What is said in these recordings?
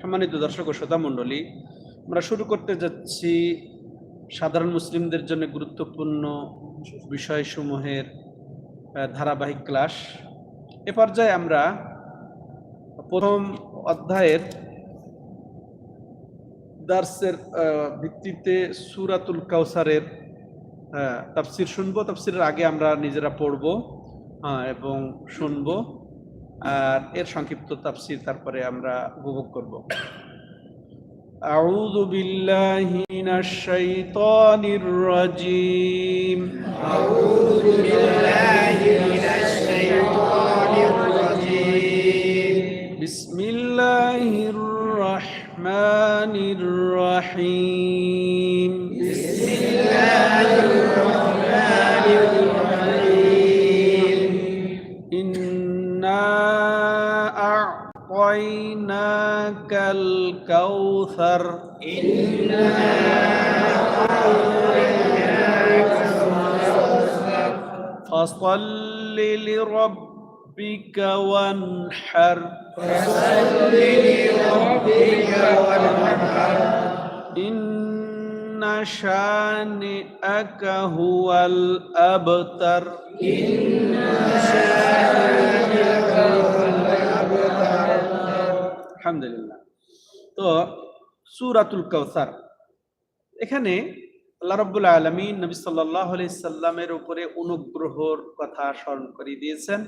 সম্মানিত দর্শক ও শ্রোতা মণ্ডলী আমরা শুরু করতে যাচ্ছি সাধারণ মুসলিমদের জন্য গুরুত্বপূর্ণ বিষয়সমূহের ধারাবাহিক ক্লাস। এ পর্যায়ে আমরা প্রথম অধ্যায়ের দার্সের ভিত্তিতে সুরাতুল কাউসারের তাফসির শুনব। তাফসিরের আগে আমরা নিজেরা পড়ব হ্যাঁ, এবং শুনব। আর এর সংক্ষিপ্ত তাফসির তারপরে আমরা উপভোগ করব أعوذ بالله من الشيطان الرجيم أعوذ بالله من الشيطان الرجيم بسم الله الرحمن الرحيم الكوثر. إنا فصل لربك وانحر. فصل لربك وانحر إن شانئك هو الأبتر. إن شانئك هو الأبتر الحمد لله. সুরাতুল কাউসার। এখানে আল্লাহ রাব্বুল আলামিন নবী আলাইহি সাল্লামের উপরে অনুগ্রহর কথা স্মরণ করিয়ে দিয়েছেন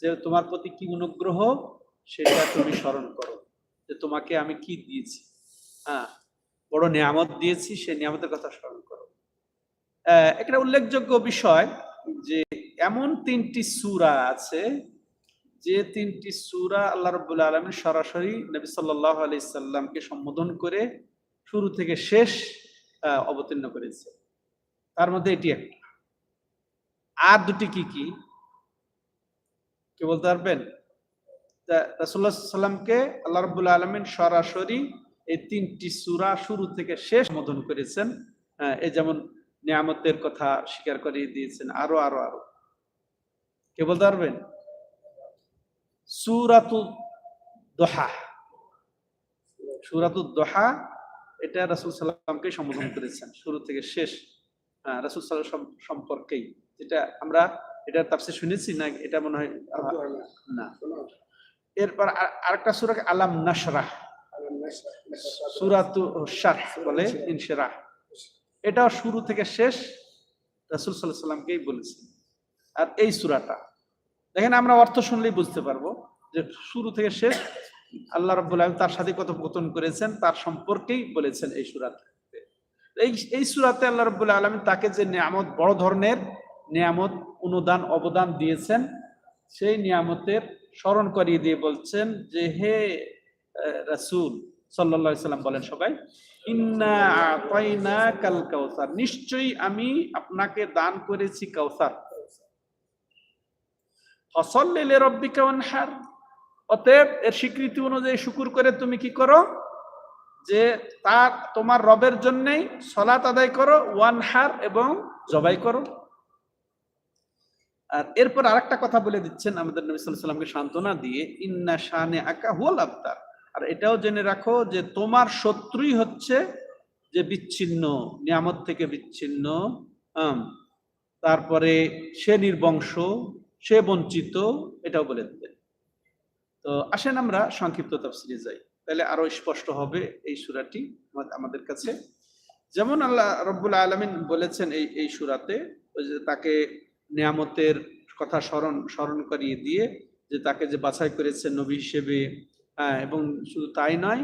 যে তোমার প্রতি কি অনুগ্রহ? সেটা তুমি স্মরণ করো যে তোমাকে আমি কি দিয়েছি? হ্যাঁ বড় নিয়ামত দিয়েছি, সেই নিয়ামতের কথা স্মরণ করো। একটা উল্লেখযোগ্য বিষয় যে এমন তিনটি সুরা আছে যে তিনটি সুরা আল্লাহ রাব্বুল আলামিন সরাসরি নবী সাল্লাল্লাহু আলাইহি সাল্লামকে সম্বোধন করে শুরু থেকে শেষ অবতীর্ণ করেছে। তার মধ্যে এটি একটা। আর দুটি কি কি? কে বলতে পারবেন? তা- সাল্লামকে আল্লাহ রাব্বুল আলমিন সরাসরি এই তিনটি সুরা শুরু থেকে শেষ সম্বোধন করেছেন। এই যেমন নিয়ামতের কথা স্বীকার করিয়ে দিয়েছেন, আরও আরও আরও। কে বলতে পারবেন? সুরাতু দোহা। সুরাতু দোহা এটা রাসুল সাল্লামকে সম্বোধন করেছেন শুরু থেকে শেষ হ্যাঁ, রাসূল সাল্লাম সম্পর্কেই। যেটা আমরা এটা তাফসীর শুনেছি না এটা মনে হয় না। এরপর আরেকটা সূরা আলাম নাশরাহ সুরাতু বলে এটাও শুরু থেকে শেষ রাসূল আলাইহি সাল্লামকেই বলেছেন। আর এই সূরাটা দেখেন আমরা অর্থ শুনলেই বুঝতে পারব যে শুরু থেকে শেষ, আল্লাহ রাব্বুল আলামিন তার সাথে কথোপকথন করেছেন, তার সম্পর্কেই বলেছেন এই সূরাতে। এই এই সূরাতে আল্লাহ রাব্বুল আলামিন তাকে যে নিয়ামত, বড় ধরনের নিয়ামত, অনুদান, অবদান দিয়েছেন, সেই নিয়ামতের স্মরণ করিয়ে দিয়ে বলছেন যে, হে রাসূল আলাইহি সাল্লাম বলেন সবাই, ইন্না কাল কাউসার নিশ্চয়ই আমি আপনাকে দান করেছি কাউসার ফসল্লিলে রব্বিকা ওয়ানহার। অতএব এর স্বীকৃতি অনুযায়ী শুকুর করে তুমি কি করো? যে তার, তোমার রবের জন্যই সলাত আদায় করো, ওয়ানহার এবং জবাই করো। আর এরপর আরেকটা কথা বলে দিচ্ছেন আমাদের নবী সাল্লামকে সান্ত্বনা দিয়ে, ইন্না শানে আকা হুয়াল আবতার। আর এটাও জেনে রাখো যে তোমার শত্রুই হচ্ছে যে বিচ্ছিন্ন, নিয়ামত থেকে বিচ্ছিন্ন তারপরে সে নির্বংশ সে বঞ্চিত এটাও বলে দিতেন তো আসেন আমরা সংক্ষিপ্ত তাফসিরে যাই। তাহলে আরও স্পষ্ট হবে এই সুরাটি আমাদের কাছে। যেমন আল্লাহ রব্বুল আলামিন বলেছেন এই এই সুরাতে ওই যে তাকে নিয়ামতের কথা স্মরণ স্মরণ করিয়ে দিয়ে যে তাকে যে বাছাই করেছেন নবী হিসেবে হ্যাঁ, এবং শুধু তাই নয়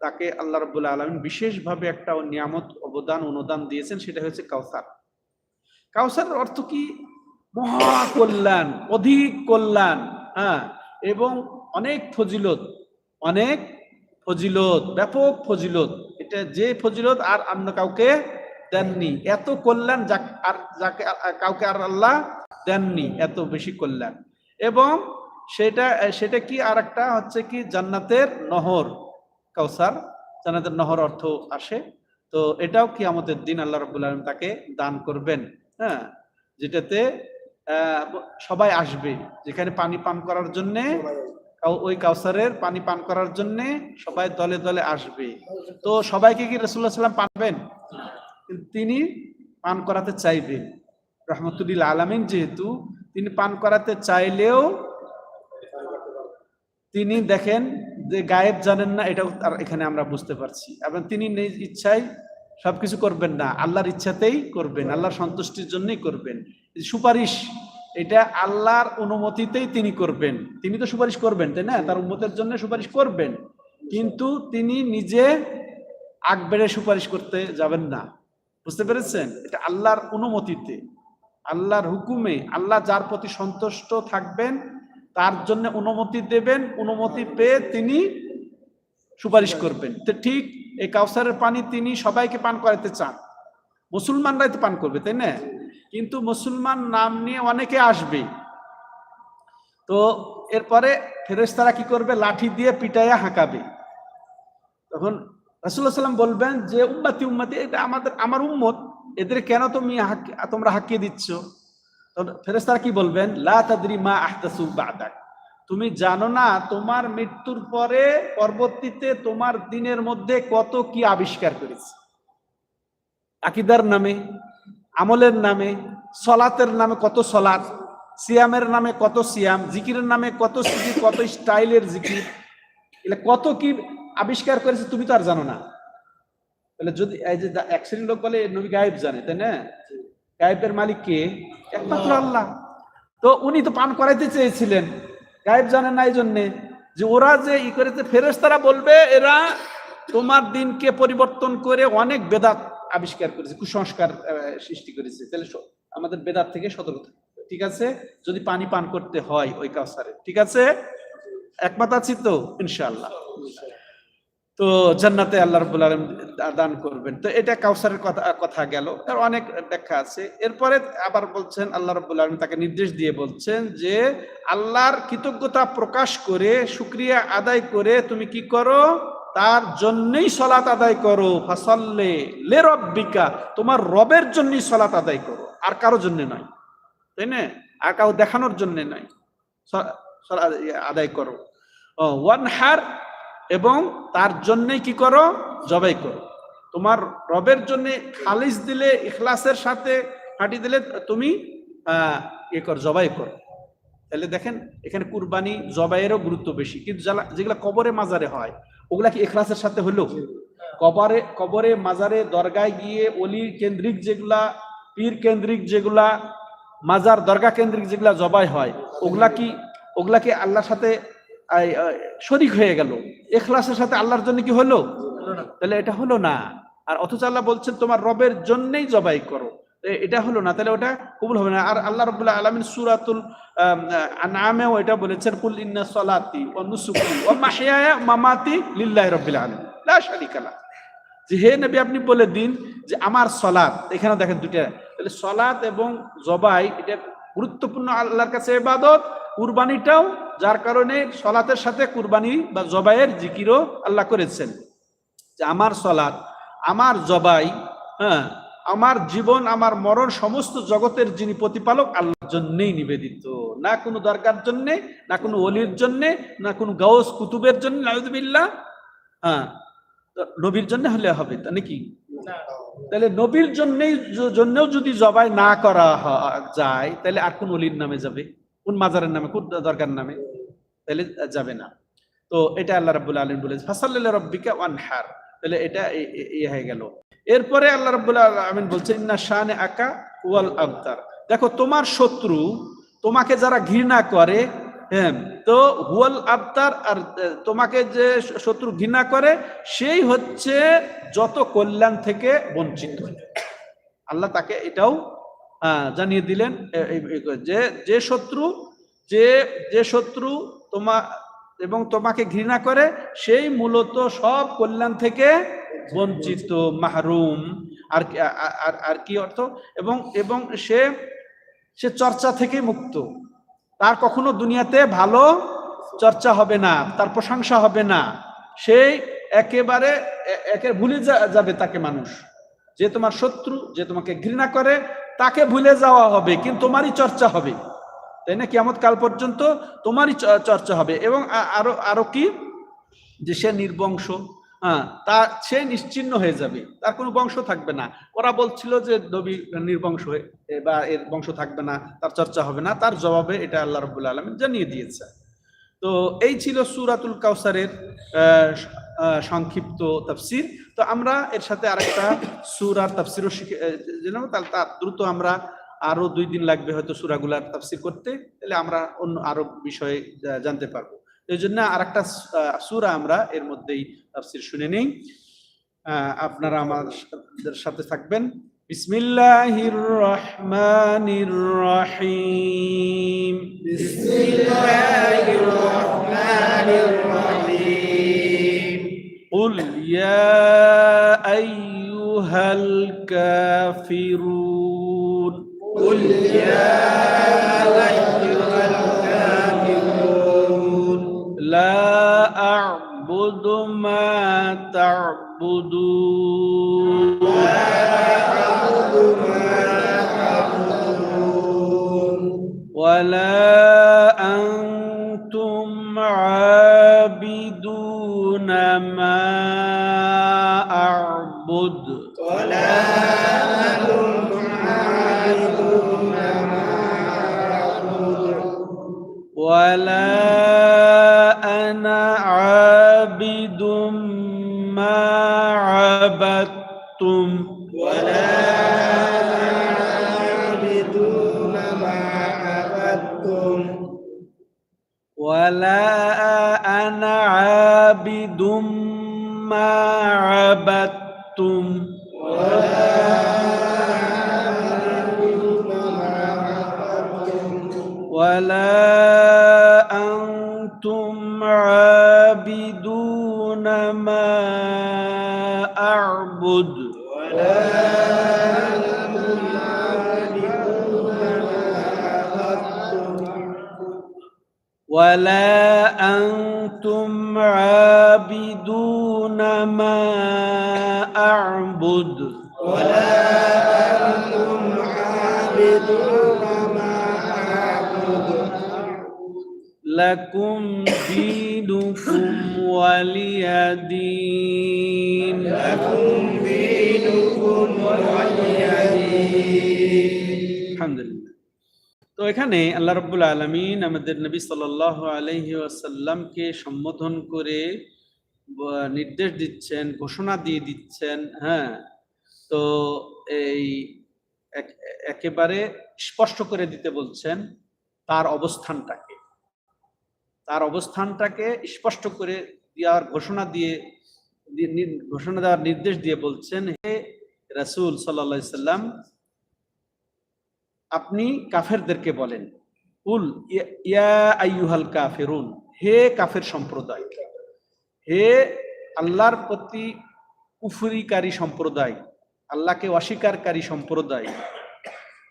তাকে আল্লাহ রব্বুল আলমিন বিশেষভাবে একটা নিয়ামত অবদান অনুদান দিয়েছেন সেটা হচ্ছে কাউসার। কাউসারের অর্থ কি? মহা কল্যাণ অধিক কল্যাণ হ্যাঁ এবং অনেক ফজিলত অনেক ফজিলত, ব্যাপক ফজিলত। এটা যে ফজিলত আর অন্য কাউকে দেননি। এত কল্যাণ আর যাকে কাউকে আর আল্লাহ দেননি, এত বেশি কল্যাণ। এবং সেটা সেটা কি আর একটা হচ্ছে কি জান্নাতের নহর, কাউসার। জান্নাতের নহর অর্থ আসে। তো এটাও কি আমাদের দিন আল্লাহ রবুল্লা তাকে দান করবেন হ্যাঁ যেটাতে সবাই আসবে। যেখানে পানি পান করার জন্য ওই কাউসারের পানি পান করার জন্য সবাই দলে দলে আসবে। তো সবাইকে কি রসুল্লাহ সাল্লাম পানবেন? তিনি পান করাতে চাইবেন রহমতুল্লাহ আলামিন যেহেতু তিনি পান করাতে চাইলেও তিনি দেখেন যে গায়েব জানেন না এটাও তার এখানে আমরা বুঝতে পারছি। এবং তিনি নিজ ইচ্ছায় সবকিছু করবেন না আল্লাহর ইচ্ছাতেই করবেন আল্লাহর সন্তুষ্টির জন্যই করবেন। সুপারিশ, এটা আল্লাহর অনুমতিতেই তিনি করবেন। তিনি তো সুপারিশ করবেন, তাই না? তার উন্মতের জন্য সুপারিশ করবেন। কিন্তু তিনি নিজে আগ বেড়ে সুপারিশ করতে যাবেন না। বুঝতে পেরেছেন? এটা আল্লাহর অনুমতিতে। আল্লাহর হুকুমে, আল্লাহ যার প্রতি সন্তুষ্ট থাকবেন, তার জন্য অনুমতি দেবেন, অনুমতি পেয়ে তিনি সুপারিশ করবেন। তো ঠিক এই কাউসারের পানি তিনি সবাইকে পান করাতে চান। মুসলমানরাই তো পান করবে, তাই না? কিন্তু মুসলমান নাম নিয়ে অনেকে আসবে। তো এরপরে ফেরেশতারা কি করবে? লাঠি দিয়ে পিটাইয়া হাঁকাবে। তখন রাসূলুল্লাহ সাল্লাম বলবেন যে, উম্মতি উম্মতি এটা আমাদের, আমার উম্মত, এদের কেন তুমি তোমরা হাঁকিয়ে দিচ্ছ? তখন ফেরেশতারা কি বলবেন? লা তাদরি মা আহদাসু বাদাক। তুমি জানো না তোমার মৃত্যুর পরে পরবর্তীতে তোমার দিনের মধ্যে কত কি আবিষ্কার করেছে? আকিদার নামে আমলের নামে, সলাতের নামে কত সলাত সিয়ামের নামে কত সিয়াম, জিকিরের নামে কত জিকির কত স্টাইলের জিকির এগুলো কত কি আবিষ্কার করেছে তুমি তো আর জানো না। তাহলে যদি এই যে এক শ্রেণির লোক বলে নবী গায়েব জানে, তাই না? গায়েবের মালিক কে? একমাত্র আল্লাহ। তো উনি তো পান করাইতে চেয়েছিলেন। গায়েব জানে না এই জন্যে যে ওরা যে ই করেছে, ফেরেশতারা বলবে, এরা তোমার দিনকে পরিবর্তন করে অনেক বেদাত আবিষ্কার করেছে, কুসংস্কার সৃষ্টি করেছে। তাহলে আমাদের বেদার থেকে সতর্ক ঠিক আছে? যদি পানি পান করতে হয় ওই কাউসারে। ঠিক আছে? একমত আছি তো? ইনশাল্লাহ তো জান্নাতে আল্লাহ রাব্বুল আলামিন দান করবেন। তো এটা কাউসারের কথা কথা গেল। তার অনেক ব্যাখ্যা আছে। এরপরে আবার বলছেন, আল্লাহ রাব্বুল আলম তাকে নির্দেশ দিয়ে বলছেন যে, আল্লাহর কৃতজ্ঞতা প্রকাশ করে, শুকরিয়া আদায় করে তুমি কি করো? তার জন্যই সলাত আদায় করো, ফাসাল্লে লে রব্বিকা তোমার রবের জন্যই সলাত আদায় করো, আর কারও জন্য নয়। তাই না? আর কাউ দেখানোর জন্য নয় আদায় করো। ওয়ান হার এবং তার জন্যই কি করো? জবাই করো। তোমার রবের জন্য খালিস দিলে, ইখলাসের সাথে হাঁটি দিলে তুমি ইয়ে কর, জবাই করো। তাহলে দেখেন, এখানে কুরবানি জবাইয়েরও গুরুত্ব বেশি। কিন্তু যেগুলা কবরে মাজারে হয় ওগুলা কি ইখলাসের সাথে হলো কবরে কবরে মাজারে দরগায় গিয়ে অলি কেন্দ্রিক যেগুলা পীর কেন্দ্রিক যেগুলা মাজার দরগা কেন্দ্রিক যেগুলা জবাই হয় ওগুলা কি ওগুলা কি আল্লাহর সাথে শরিক হয়ে গেল? এখলাসের সাথে আল্লাহর জন্য কি হলো তাহলে এটা হলো না। আর অথচ আল্লাহ বলছেন তোমার রবের জন্যই জবাই করো। এটা হলো না, তাহলে ওটা কবুল হবে না। আর আল্লাহ রবুল্লাহ আলমিন সুরাতুল আনামেও এটা বলেছেন, কুল ইন্না সলাতি ও নুসুকি ও মাহিয়া মামাতি লিল্লাহ রব্বিল আলমিন। লা শারিকা লাহ। যে হে নবী, আপনি বলে দিন যে আমার সলাৎ এখানে দেখেন দুইটা। তাহলে সলাৎ এবং জবাই, এটা গুরুত্বপূর্ণ আল্লাহর কাছে ইবাদত। কুরবানিটাও, যার কারণে সলাতের সাথে কুরবানি বা জবাইয়ের জিকিরও আল্লাহ করেছেন। যে আমার সলাদ আমার জবাই হ্যাঁ আমার জীবন, আমার মরণ সমস্ত জগতের যিনি প্রতিপালক, আল্লাহর জন্যেই নিবেদিত। না কোনো দরকার জন্যে, না কোনো অলির জন্যে, না কোনো গাউস কুতুবের জন্য, নাউজুবিল্লাহ। হ্যাঁ নবীর জন্য হলে হবে, তা নাকি? তাহলে নবীর জন্যই, জন্যেও যদি জবাই না করা যায়, তাহলে আর কোন অলির নামে যাবে? কোন মাজারের নামে, কোন দরকার নামে? তাহলে যাবে না। তো এটা আল্লাহ রাব্বুল আলামিন বলেছে ফাসাল্লিল্লাহি রাব্বিকা ওয়ানহার। তাহলে এটা এ হয়ে গেল। এরপরে আল্লাহ রাব্বুল আলামিন বলছেন, ইন্না শানে আকা ওয়াল আবতার। দেখো, তোমার শত্রু তোমাকে যারা ঘৃণা করে হ্যাঁ তো হুয়াল আবতার আর তোমাকে যে শত্রু ঘৃণা করে, সেই হচ্ছে যত কল্যাণ থেকে বঞ্চিত আল্লাহ তাকে এটাও জানিয়ে দিলেন যে যে শত্রু, যে যে শত্রু তোমা এবং তোমাকে ঘৃণা করে, সেই মূলত সব কল্যাণ থেকে বঞ্চিত, মাহরুম। আর আর- কি অর্থ? এবং এবং সে সে চর্চা থেকে মুক্ত। তার কখনো দুনিয়াতে ভালো চর্চা হবে না, তার প্রশংসা হবে না। সেই একেবারে একে ভুলে যাবে তাকে মানুষ। যে তোমার শত্রু, যে তোমাকে ঘৃণা করে, তাকে ভুলে যাওয়া হবে, কিন্তু তোমারই চর্চা হবে। তাই না? কিয়ামত কাল পর্যন্ত তোমারই চর্চা হবে। এবং আরও আরও কি? যে সে নির্বংশ হ্যাঁ তা সে নিশ্চিন্ন হয়ে যাবে। তার কোনো বংশ থাকবে না। ওরা বলছিল যে নবী নির্বংশ হয়ে বা এর বংশ থাকবে না, তার চর্চা হবে না। তার জবাবে এটা আল্লাহ রবুল আলমিন জানিয়ে দিয়েছে। তো এই ছিল সুরাতুল কাউসারের সংক্ষিপ্ত তাফসির। তো আমরা এর সাথে আরেকটা সুরার তাফসিরও শিখে জেনে নেব। তাহলে তা দ্রুত আমরা আরো দুই দিন লাগবে হয়তো সুরাগুলার তাফসির করতে তাহলে আমরা অন্য আরো বিষয়ে জা- জানতে পারবো এই জন্য আর একটা সুরা আমরা এর মধ্যেই তাফসির শুনে নেই আহ, আপনারা আমাদের সাথে থাকবেন বিসমিল্লাহির রহমানির রহিম بسم الله الرحمن الرحيم قل يا أيها الكافرون لا أعبد ما تعبدون أنتم عابدون ما أعبد. ولا أنتم عابدون ما ولا أنتم عابدون ما أعبد. ولا لكم دينكم ولي دين لكم دينكم ولي دين আলহামদুলিল্লাহ তো এখানে আল্লাহ রব্বুল আলমিন আমাদের নবী সাল আলহি আসাল্লামকে সম্বোধন করে ব- নির্দেশ দিচ্ছেন ঘোষণা দিয়ে দিচ্ছেন হ্যাঁ তো এই এক- একেবারে স্পষ্ট করে দিতে বলছেন তার অবস্থানটাকে তার অবস্থানটাকে স্পষ্ট করে দেওয়ার ঘোষণা দিয়ে, ঘোষণা দেওয়ার নির্দেশ দিয়ে বলছেন, হে রাসূল সাল্লাল্লাহু সাল্লাম, আপনি কাফেরদেরকে বলেন উল ইয়া- আইয়ুহাল কাফিরুন, হে কাফের সম্প্রদায়, হে আল্লাহর প্রতি কুফরিকারী সম্প্রদায়, আল্লাহকে অস্বীকারী সম্প্রদায়,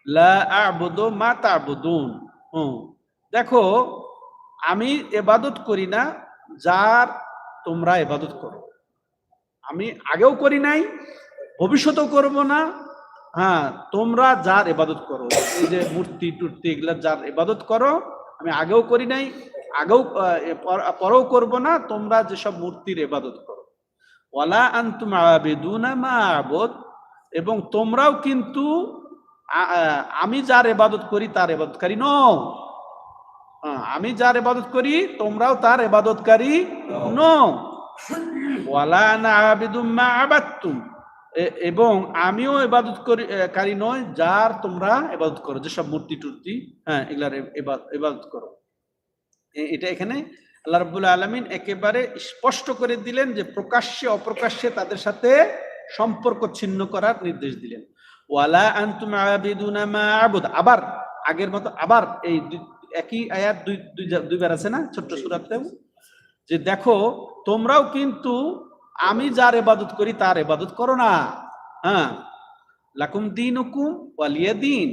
লা আ'বুদু মা তা'বুদুন। হুম, দেখো আমি এবাদত করি না, যার তোমরা এবাদত করো। আমি আগেও করি নাই, ভবিষ্যতেও করব না হ্যাঁ তোমরা যার এবাদত করো। এই যে মূর্তি টুর্তি এগুলা যার এবাদত করো, আমি আগেও করি নাই, আগেও পর- পরেও করব না, তোমরা যেসব মূর্তির এবাদত করো। ওয়ালা আনতুম আবিদুনা মা আবদ, এবং তোমরাও কিন্তু আমি যার এবাদত করি, তার এবাদতকারী নও। আমি যার এবাদত করি, তোমরাও তার এবাদতকারী নও। ওয়ালা এবং আমিও এবাদত করি কারী নয় যার তোমরা এবাদত করো যেসব মূর্তি টুর্তি হ্যাঁ এগুলার এবাদত করো। এটা এখানে আল্লাহ রাব্বুল আলামিন একেবারে স্পষ্ট করে দিলেন যে প্রকাশ্যে, অপ্রকাশ্যে তাদের সাথে সম্পর্ক ছিন্ন করার নির্দেশ দিলেন। ওয়ালা আনতুম আবিদুনা মা আবার আগের মতো আবার এই একই আয়াত দুই দুই দুইবার আছে না? ছোট্ট সূরাতেও যে দেখো তোমরাও কিন্তু আমি যার এবাদত করি তার এবাদত করো না। হ্যাঁ? লাকুম দিন হুকুম ওয়ালিয়া দিন।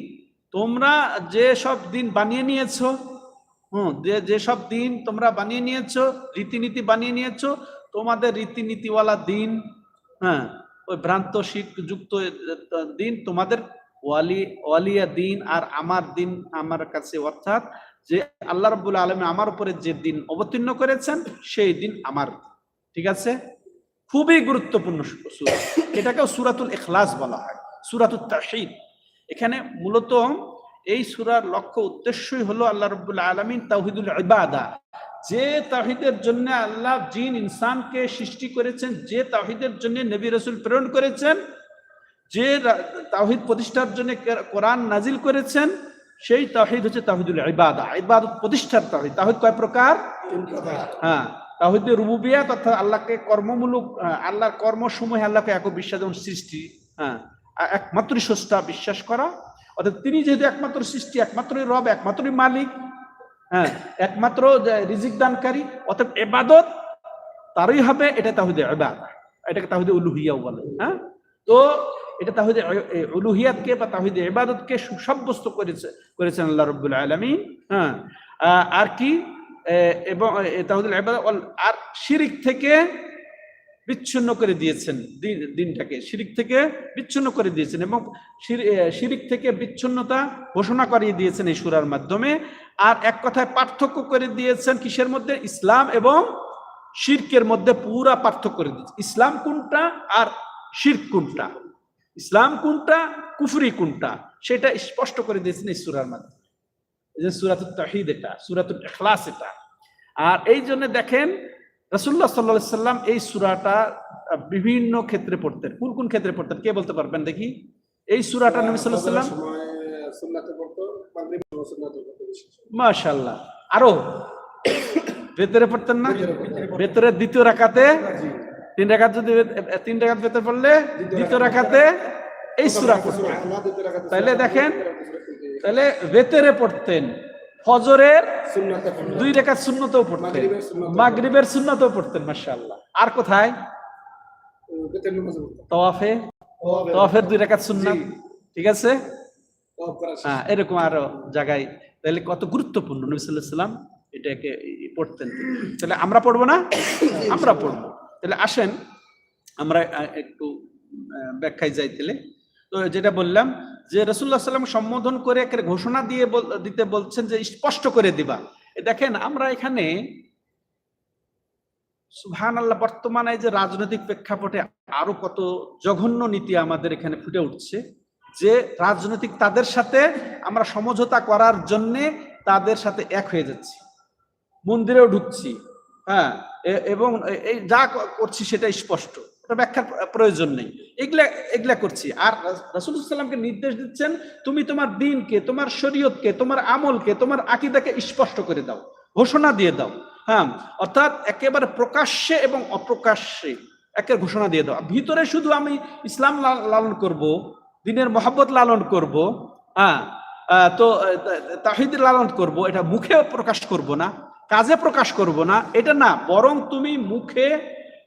তোমরা যে সব দিন বানিয়ে নিয়েছো হুম যে যেসব দিন তোমরা বানিয়ে নিয়েছো রীতিনীতি বানিয়ে নিয়েছো তোমাদের রীতিনীতিওয়ালা দিন হ্যাঁ ওই ভ্রান্ত শিখ যুক্ত দিন তোমাদের ওয়ালি, ওয়ালিয়া দিন আর আমার দিন আমার কাছে, অর্থাৎ যে আল্লাহ রাব্বুল আলমী আমার উপরে যে দিন অবতীর্ণ করেছেন, সেই দিন আমার। ঠিক আছে? খুবই গুরুত্বপূর্ণ সূরা। এটাকেও সুরাতুল এখলাস বলা হয় সুরাতুল তাহিদ এখানে মূলত এই সুরার লক্ষ্য উদ্দেশ্যই হলো আল্লাহ রব্বুল আলমিন তাহিদুল ইবাদা। যে তাহিদের জন্য আল্লাহ জিন, ইনসানকে সৃষ্টি করেছেন, যে তাহিদের জন্য নবী রসুল প্রেরণ করেছেন যে তাওহীদ প্রতিষ্ঠার জন্য কোরআন নাজিল করেছেন সেই তাহিদ হচ্ছে তাহিদুল ইবাদা। ইবাদত প্রতিষ্ঠার তাওহীদ। তাওহীদ কয় প্রকার? হ্যাঁ তাহিদ রুবুবিয়া অর্থাৎ আল্লাহকে কর্মমূলক আল্লাহর কর্মসমূহে আল্লাহকে এক বিশ্বাস যেমন সৃষ্টি হ্যাঁ একমাত্রই স্রষ্টা বিশ্বাস করা। অর্থাৎ তিনি যেহেতু একমাত্র সৃষ্টি একমাত্রই রব একমাত্রই মালিক হ্যাঁ একমাত্র রিজিক দানকারী অর্থাৎ এবাদত তারই হবে এটা তাহিদে ইবাদা। এটাকে তাহিদে উলুহিয়াও বলে হ্যাঁ। তো এটা তাহিদে উলুহিয়াতকে বা তাহিদে ইবাদতকে সুসাব্যস্ত করেছে, করেছেন আল্লাহ রব্বুল আলামিন হ্যাঁ। আর কি? এবং তাহিদুল আর শিরিক থেকে বিচ্ছিন্ন করে দিয়েছেন, দিন, দিনটাকে। শিরিক থেকে বিচ্ছিন্ন করে দিয়েছেন এবং শিরিক থেকে বিচ্ছিন্নতা ঘোষণা করিয়ে দিয়েছেন এই সুরার মাধ্যমে। আর এক কথায় পার্থক্য করে দিয়েছেন কিসের মধ্যে? ইসলাম এবং শিরকের মধ্যে পুরা পার্থক্য করে দিয়েছে। ইসলাম কোনটা? আর শির্ক কোনটা? ইসলাম কোনটা কুফরি কোনটা সেটা স্পষ্ট করে দিয়েছেন এই সুরার মাধ্যমে। এই যে সুরাতুল তাহিদ এটা সুরাতুল ইখলাস এটা। আর এই জন্য দেখেন রাসূলুল্লাহ সাল্লাল্লাহু আলাইহি সাল্লাম এই সুরাটা বিভিন্ন ক্ষেত্রে পড়তেন। কোন কোন ক্ষেত্রে পড়তেন কে বলতে পারবেন দেখি? এই সুরাটা নবী সাল্লাম মাশাআল্লাহ। আরও। ভেতরে পড়তেন না? ভেতরে দ্বিতীয় রাকাতে জি। তিন রাকাত যদি তিন রাকাত ভেতরে পড়লে দ্বিতীয় রাকাতে এই সুরা পড়তেন। তাহলে দেখেন তাহলে ভেতরে পড়তেন, ফজরের দুই রেখাত শূন্যতেও পড়তেন, মাগরিবের শূন্যতেও পড়তেন, মাশাআল্লাহ। আর কোথায়? বেতের তওয়াফে? তওয়াফে- তওয়াফের দুই রেখাত সুন্নাত, ঠিক আছে। হ্যাঁ এরকম আরও জায়গায়। তাহলে কত গুরুত্বপূর্ণ, নবী সাল্লাম এটাকে পড়তেন তাহলে আমরা পড়ব না? আমরা পড়ব। তাহলে আসেন, আমরা একটু ব্যাখ্যায় যাই তাহলে। তো যেটা বললাম যে রসুল্লাহ সাল্লাম সম্বোধন করে একের ঘোষণা দিয়ে দিতে বলছেন যে স্পষ্ট করে দিবা। দেখেন, আমরা এখানে সুবহান আল্লাহ বর্তমানে যে রাজনৈতিক প্রেক্ষাপটে আরও কত জঘন্য নীতি আমাদের এখানে ফুটে উঠছে যে রাজনৈতিক তাদের সাথে আমরা সমঝোতা করার জন্যে তাদের সাথে এক হয়ে যাচ্ছি। মন্দিরেও ঢুকছি হ্যাঁ? এবং এই যা করছি সেটা স্পষ্ট। ব্যাখ্যার প্রয়োজন নেই। এগুলা এগুলা করছি। আর রাসুলামকে নির্দেশ দিচ্ছেন, তুমি তোমার দিনকে, তোমার শরীয়তকে, তোমার আমলকে, তোমার আকিদাকে স্পষ্ট করে দাও। ঘোষণা দিয়ে দাও। হ্যাঁ অর্থাৎ একেবারে প্রকাশ্যে এবং অপ্রকাশ্যে একের ঘোষণা দিয়ে দাও। ভিতরে শুধু আমি ইসলাম লালন করব, দিনের মহাব্বত লালন করব হ্যাঁ তো তাহিদ লালন করব, এটা মুখে প্রকাশ করব না। কাজে প্রকাশ করব না, এটা না, বরং তুমি মুখে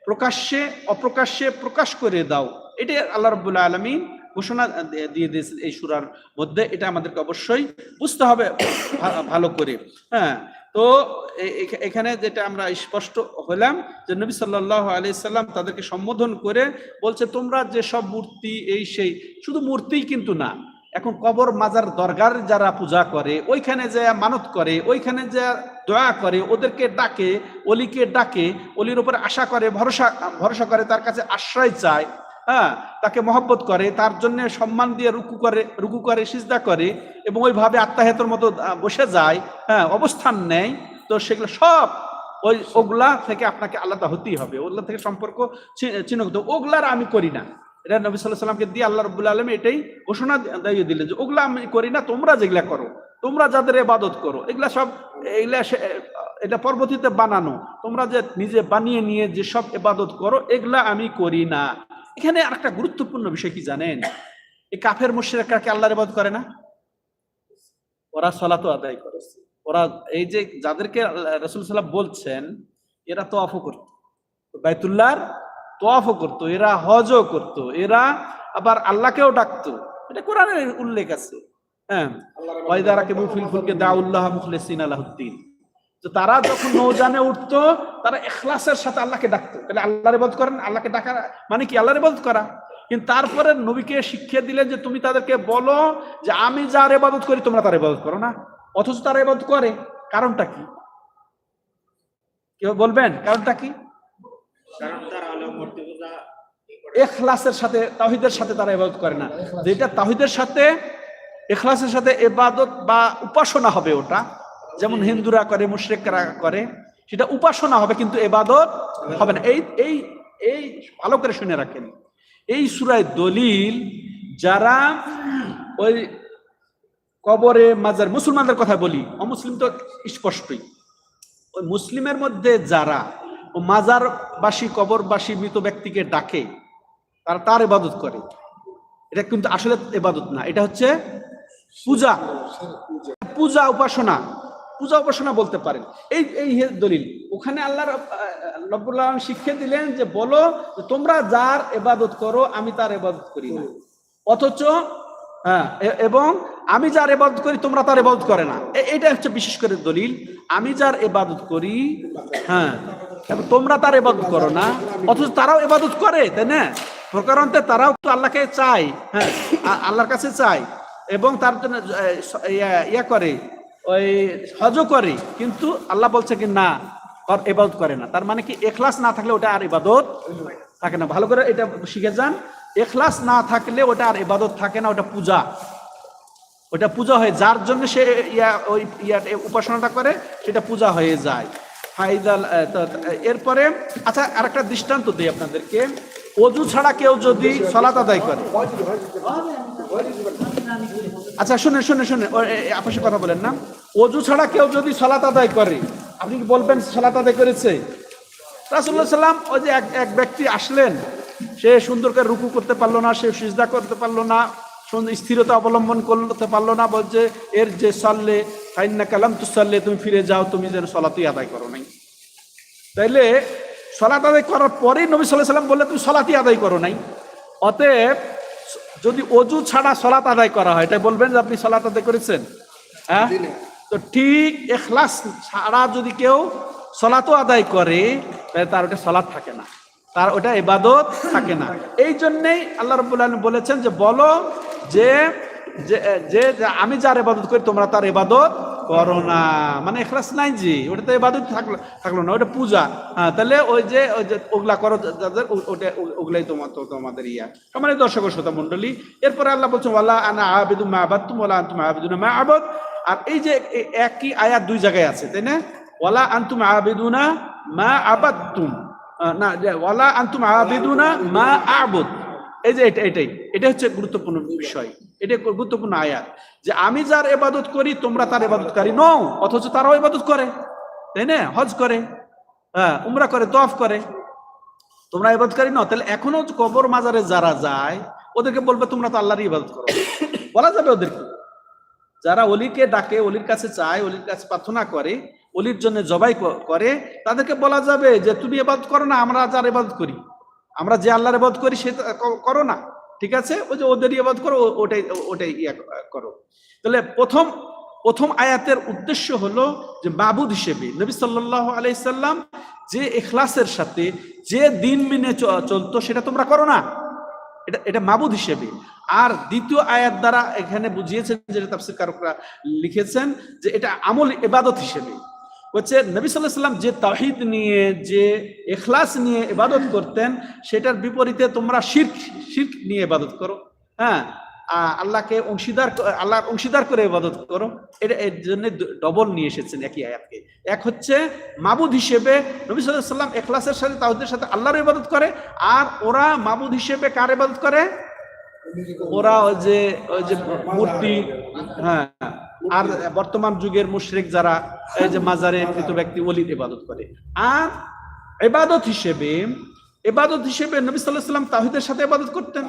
প্রকাশ্যে, অপ্রকাশ্যে প্রকাশ করে দাও। এটা আল্লাহ রব্বুল্লাহ আলমিন ঘোষণা দিয়ে- দিয়ে দিয়েছেন এই সুরার মধ্যে, এটা আমাদেরকে অবশ্যই বুঝতে হবে ভালো করে। হ্যাঁ তো এখানে যেটা আমরা স্পষ্ট হলাম যে নবী সাল্লাহ আলি সাল্লাম তাদেরকে সম্বোধন করে বলছে, তোমরা যে সব মূর্তি, এই সেই, শুধু মূর্তিই কিন্তু না এখন কবর মাজার দরগার যারা পূজা করে, ওইখানে যে মানত করে, ওইখানে যে দয়া করে, ওদেরকে ডাকে, অলিকে ডাকে, অলির উপরে আশা করে, ভরসা ভরসা করে, তার কাছে আশ্রয় চায় হ্যাঁ তাকে মহব্বত করে, তার জন্য সম্মান দিয়ে রুকু করে রুকু করে, সিজদা করে এবং ওইভাবে আত্মাহেতর মতো বসে যায় হ্যাঁ অবস্থান নেয়, তো সেগুলো সব ওই ওগুলা থেকে আপনাকে আলাদা হতেই হবে, ওগুলা থেকে সম্পর্ক চিহ্ন ওগুলার আমি করি না। এটা নবী সাল্লাহ সাল্লামকে দিয়ে আল্লাহ রব্বুল আলম এটাই ঘোষণা দিয়ে দিলেন যে ওগুলা আমি করি না, তোমরা যেগুলা করো, তোমরা যাদের এবাদত করো, এগুলা সব, এগুলা এটা পরবর্তীতে বানানো, তোমরা যে নিজে বানিয়ে নিয়ে যে সব এবাদত করো, এগুলা আমি করি না। এখানে আর একটা গুরুত্বপূর্ণ বিষয় কি জানেন? এই কাফের মুশ্রিকরা কি আল্লাহর ইবাদত করে না? ওরা সলাতো আদায় করে। ওরা এই যে যাদেরকে রসুল সাল্লাম বলছেন, এরা তো অফ করত। বাইতুল্লাহর তোয়াফও করতো এরা হজও করতো এরা আবার আল্লাহকেও ডাকতো। এটা কোরআনের উল্লেখ আছে। হ্যাঁ। আল্লাহর ওয়াইদারা কেবু ফুলকে দাউল্লাহ মুখলিসিন আলাহুদ্দিন। তো তারা যখন নৌজানে উঠতো তারা এখলাসের সাথে আল্লাহকে ডাকতো। তাহলে আল্লাহর ইবাদত করেন আল্লাহকে ডাকা মানে কি? আল্লাহর ইবাদত করা। কিন্তু তারপরে নবীকে শিক্ষা দিলেন যে তুমি তাদেরকে বলো যে আমি যার এবাদত করি তোমরা তার এবাদত করো না। অথচ তারা এবাদত করে। কারণটা কি? কেউ বলবেন? কারণটা কি কারণ তারা হলো মূর্তি পূজা এখলাসের সাথে তাহিদের সাথে তারা এবাদত করে না। যেটা তাহিদের সাথে, এখলাসের সাথে এবাদত বা উপাসনা হবে ওটা। যেমন হিন্দুরা করে, মুশ্রিকরা করে, সেটা উপাসনা হবে কিন্তু এবাদত হবে না। এই এই এই ভালো করে শুনে রাখেন। এই সুরায় দলিল, যারা ওই কবরে মাজার, মুসলমানদের কথা বলি, অমুসলিম তো স্পষ্টই। ওই মুসলিমের মধ্যে যারা ও মাজারবাসী, কবরবাসী মৃত ব্যক্তিকে ডাকে, তারা তার ইবাদত করে। এটা কিন্তু আসলে এবাদত না, এটা হচ্ছে পূজা। পূজা উপাসনা পূজা উপাসনা বলতে পারেন। এই এই দলিল, ওখানে আল্লাহর রব্বুল্লাহ শিক্ষা দিলেন যে বলো তোমরা যার এবাদত করো, আমি তার এবাদত করি না। অথচ হ্যাঁ এবং আমি যার এবাদত করি, তোমরা তার এবাদত করে না। এটা হচ্ছে বিশেষ করে দলিল, আমি যার এবাদত করি হ্যাঁ তোমরা তার এবাদত করো না, অথচ তারাও এবাদত করে, তাই না? প্রকারান্তে তারাও তো আল্লাহকে চায় হ্যাঁ আল্লাহর কাছে চায়, এবং তার জন্য ইয়া- করে, ওই হজও করে, কিন্তু আল্লাহ বলছে কি না, ওর এবাদত করে না। তার মানে কি, এখলাস না থাকলে ওটা আর ইবাদত থাকে না। ভালো করে এটা শিখে যান, এখলাস না থাকলে ওটা আর ইবাদত থাকে না, ওটা পূজা। ওটা পূজা হয়, যার জন্য সে ইয়া, ওই ইয়া উপাসনাটা করে, সেটা পূজা হয়ে যায়। তো, এরপরে আচ্ছা আরেকটা দৃষ্টান্ত দিই আপনাদেরকে। অজু ছাড়া কেউ যদি সলাত আদায় করে। আচ্ছা শুনে শুনে শুনে আপনার কথা বলেন না। অজু ছাড়া কেউ যদি সলাত আদায় করে আপনি কি বলবেন সলাত আদায় করেছে? রাসুল্লাহ সাল্লাম ওই যে এক এক ব্যক্তি আসলেন সে সুন্দর করে রুকু করতে পারল না সে সিজদা করতে পারল না। স্থিরতা অবলম্বন করতে পারল না বলছে এর যে সাল্লে ফাইন্না কালাম তু সাল্লে তুমি ফিরে যাও তুমি যেন সলাতুই আদায় করো নাই। তাইলে সলাত আদায় করার পরেই নবী সাল্লাহ সাল্লাম বললে তুমি সলাতই আদায় করো নাই। অতএব যদি অজু ছাড়া সলাত আদায় করা হয় তাই বলবেন যে আপনি সলাত আদায় করেছেন? হ্যাঁ? তো ঠিক এখলাস ছাড়া যদি কেউ সলাতও আদায় করে তাহলে তার ওটা সলাৎ থাকে না। তার ওটা এবাদত থাকে না। এই জন্যেই আল্লাহ রব্বুল আলম বলেছেন যে বলো যে যে আমি যার এবাদত করি তোমরা তার এবাদত করো না। মানে এখলাস নাই জি ওটা তো ইবাদত থাকল থাকল না ওটা পূজা। হ্যাঁ তাহলে ওই যে ওই যে ওগুলা করো যাদের ওটা ওগুলাই তোমার তো তোমাদের ইয়া। আমার দর্শক শ্রোতা মন্ডলী এরপরে আল্লাহ বলছেন ওয়ালা আনা আবিদু মা আবাদ তুম ওয়ালা আনতুম আবিদুনা মা আবাদ। আর এই যে একই আয়াত দুই জায়গায় আছে তাই না? ওয়ালা আনতুম আবিদুনা মা আবাদতুম। আহ, না ওয়ালা আনতুম আবিদুনা মা আবুদ। এই যে এটা, এটাই, এটা হচ্ছে গুরুত্বপূর্ণ বিষয়, এটা গুরুত্বপূর্ণ আয়াত, যে আমি যার এবাদত করি, তোমরা তার এবাদতকারী নও, অথচ তারাও এবাদত করে, তাই না? হজ করে হ্যাঁ উমরা করে তফ করে। তোমরা ইবাদতকারী নও, তাহলে এখনও কবর মাজারে যারা যায়, ওদেরকে বলবে তোমরা তো আল্লাহরই ইবাদত করো। বলা যাবে ওদেরকে, যারা অলিকে ডাকে, অলির কাছে চায়, অলির কাছে প্রার্থনা করে, অলির জন্য জবাই করে, তাদেরকে বলা যাবে যে, তুমি এবাদত করো না, আমরা যার এবাদত করি। আমরা যে আল্লাহর এবাদত করি সে করো না। ঠিক আছে? ওই যে ওদেরই এবাদত করো ওটাই ওটাই ইয়া করো। তাহলে প্রথম প্রথম আয়াতের উদ্দেশ্য হলো যে মাবুদ হিসেবে, নবী সাল্লাহ আলাইসাল্লাম যে এখলাসের সাথে যে দিন মেনে চলতো সেটা তোমরা করো না। এটা এটা মাবুদ হিসেবে। আর দ্বিতীয় আয়াত দ্বারা এখানে বুঝিয়েছেন, যেটা তাফসির কারকরা লিখেছেন, যে এটা আমল ইবাদত হিসেবে। হচ্ছে নবী সাল্লাহ সাল্লাম যে তাহিদ নিয়ে, যে এখলাস নিয়ে ইবাদত করতেন, সেটার বিপরীতে তোমরা শির্ক শির্ক নিয়ে ইবাদত করো। হ্যাঁ? আল্লাহকে অংশীদার আল্লাহর অংশীদার করে ইবাদত করো। এটা এর জন্য ডবল নিয়ে এসেছেন একই আয়াতকে। এক হচ্ছে মাবুদ হিসেবে নবী সাল্লাহ সাল্লাম এখলাসের সাথে তাহিদের সাথে আল্লাহর ইবাদত করে। আর ওরা মাবুদ হিসেবে কার ইবাদত করে? ওরা ওই যে ওই যে মূর্তি হ্যাঁ। আর বর্তমান যুগের মুশরিক যারা এই যে মাজারে মৃত ব্যক্তি ওলির ইবাদত করে। আর ইবাদত হিসেবে ইবাদত হিসেবে নবী সাল্লাহ সাল্লাম তাহিদের সাথে ইবাদত করতেন।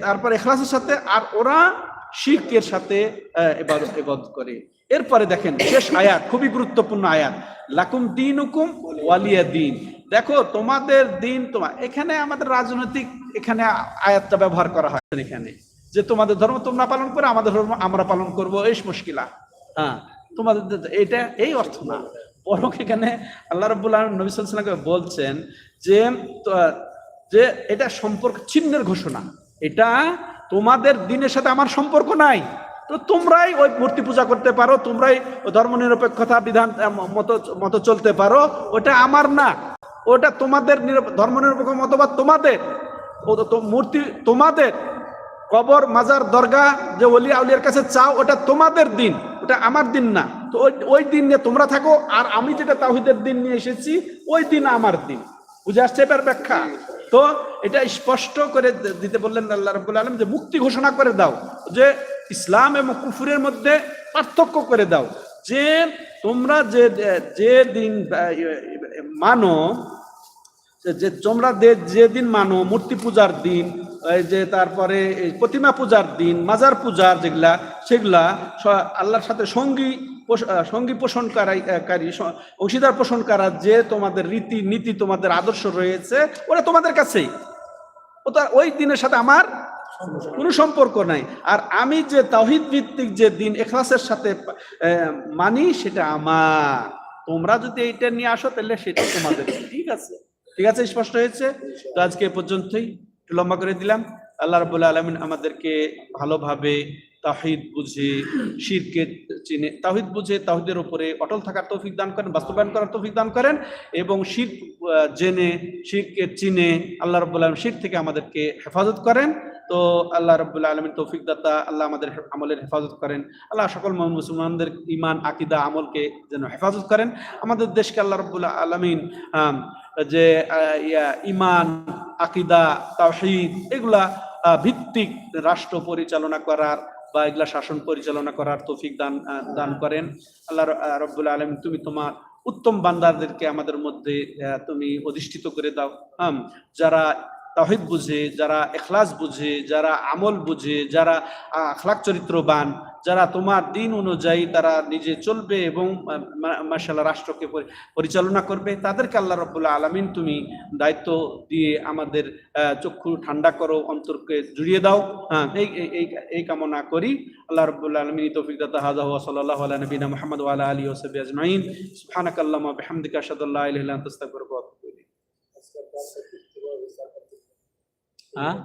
তারপর এখলাসের সাথে আর ওরা শিরকের সাথে আহ, ইবাদত ইবাদত করে। এরপরে দেখেন শেষ আয়াত খুবই গুরুত্বপূর্ণ আয়াত। লাকুম দিন হুকুম ওয়ালিয়া দিন। দেখো তোমাদের দিন তোমার এখানে আমাদের রাজনৈতিক এখানে আয়াতটা ব্যবহার করা হয় এখানে। যে তোমাদের ধর্ম তোমরা পালন করে, আমাদের ধর্ম আমরা পালন করব, এই মুশকিলা। হ্যাঁ তোমাদের এটা এই অর্থ না। বরং এখানে আল্লাহ রব্বুল নবী বলছেন যে যে এটা সম্পর্ক, চিহ্নের ঘোষণা। এটা তোমাদের দিনের সাথে আমার সম্পর্ক নাই। তো তোমরাই ওই মূর্তি পূজা করতে পারো, তোমরাই ধর্ম নিরপেক্ষতা বিধান মতো মতো চলতে পারো, ওটা আমার না। ওটা তোমাদের ধর্ম নিরপেক্ষ মতবাদ তোমাদের। মূর্তি তোমাদের। কবর, মাজার দরগা যে ওলি আউলিয়ার কাছে চাও, ওটা তোমাদের দিন, ওটা আমার দিন না। তো ওই ওই দিন নিয়ে তোমরা থাকো, আর আমি যেটা তাহিদের দিন নিয়ে এসেছি, ওই দিন আমার দিন। বুঝে আসছে এবার ব্যাখ্যা? তো এটা স্পষ্ট করে দিতে বললেন আল্লাহ রব্বুল আলম যে মুক্তি ঘোষণা করে দাও, যে ইসলাম এবং কুফুরের মধ্যে পার্থক্য করে দাও। যে তোমরা যে যে দিন মানো যে- তোমরা যেদিন মানো, মূর্তি পূজার দিন যে তারপরে প্রতিমা পূজার দিন, মাজার পূজার যেগুলা, সেগুলা আল্লাহর সাথে সঙ্গী সঙ্গী পোষণকারী অংশীদার পোষণ করা যে তোমাদের রীতি, নীতি তোমাদের আদর্শ রয়েছে, ওরা তোমাদের কাছেই। ও ওটা ওই দিনের সাথে আমার কোনো সম্পর্ক নাই। আর আমি যে তাহিদ ভিত্তিক যে দিন এখলাসের সাথে মানি, সেটা আমার। তোমরা যদি এইটা নিয়ে আসো, তাহলে সেটা তোমাদের। ঠিক আছে? ঠিক আছে, স্পষ্ট হয়েছে? তো আজকে পর্যন্তই। একটু লম্বা করে দিলাম। আল্লাহ রবুল্লা আলমিন আমাদেরকে ভালোভাবে তাহিদ বুঝে, শিরকে চিনে, তাহিদ বুঝে, তাহিদের উপরে অটল থাকার তৌফিক দান করেন, বাস্তবায়ন করার তৌফিক দান করেন এবং শির জেনে, শিরকে চিনে আল্লাহ রব্বুল আলম শির থেকে আমাদেরকে হেফাজত করেন। তো আল্লাহ রব্বুল আলমিন তৌফিক দাতা, আল্লাহ আমাদের আমলের হেফাজত করেন। আল্লাহ সকল মুসলমানদের ইমান আকিদা, আমলকে যেন হেফাজত করেন। আমাদের দেশকে আল্লাহ রব্বুল আলমিন যে ইমান আকিদা তাহিদ এগুলা ভিত্তিক রাষ্ট্র পরিচালনা করার বা এগুলা শাসন পরিচালনা করার তৌফিক দান দান করেন। আল্লাহ রব্বুল আলম তুমি তোমার উত্তম বান্দারদেরকে আমাদের মধ্যে তুমি অধিষ্ঠিত করে দাও। হ্যাঁ যারা তাহিদ বুঝে, যারা এখলাস বুঝে, যারা আমল বুঝে, যারা আখলাক চরিত্রবান যারা তোমার দিন অনুযায়ী তারা নিজে চলবে এবং মার্শাল্লাহ রাষ্ট্রকে পরিচালনা করবে, তাদেরকে আল্লাহ রব্বুল্লাহ আলমিন তুমি দায়িত্ব দিয়ে আমাদের চক্ষু ঠান্ডা করো, অন্তরকে জুড়িয়ে দাও। হ্যাঁ এই, এই- কামনা করি। আল্লাহ রব্বুল্লাহ আলমিন তৌফিক দাতা হাজা ওয়া সাল্লাল্লাহু আলা নবিনা মুহাম্মদ আলা আলিহি ওয়া সাহবিহি আজমাইন। সুবহানাকাল্লাহুম্মা ওয়া বিহামদিকা ইলাইক। আজকে হ্যাঁ